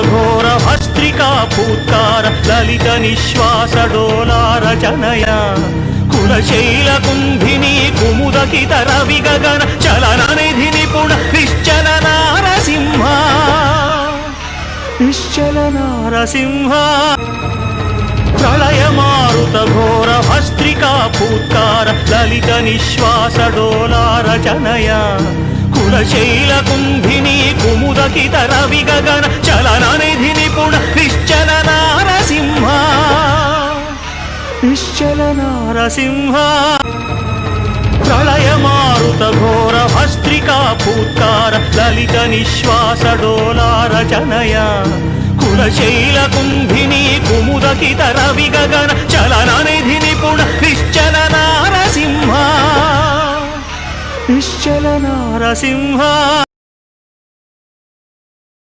ఘోర భస్త్రికా పూత్కార లలిత నిశ్వాస డోలార జనయ. కులశైల కుంభిని కుముదకిత రవి గగన చలన నిధి నిపుణ నిశ్చల నారసింహ. నిశ్చల నారసింహ. ప్రళయ మారుత ఘోర భస్త్రికా పూత్కార లలిత నిశ్వాస డోలార జనయ. కులశైల కుంభిని కుముదకిత రవి గగన చలన నిధి నిపుణ నిశ్చల నారసింహ. నిశ్చల నారసింహ. ప్రళయ మారుత ఘోర భస్త్రికా పూత్కార లలిత నిశ్వాస డోలార జనయ. కులశైల కుంభిని కుముదకిత రవి గగన చలన నిశ్చల నారసింహ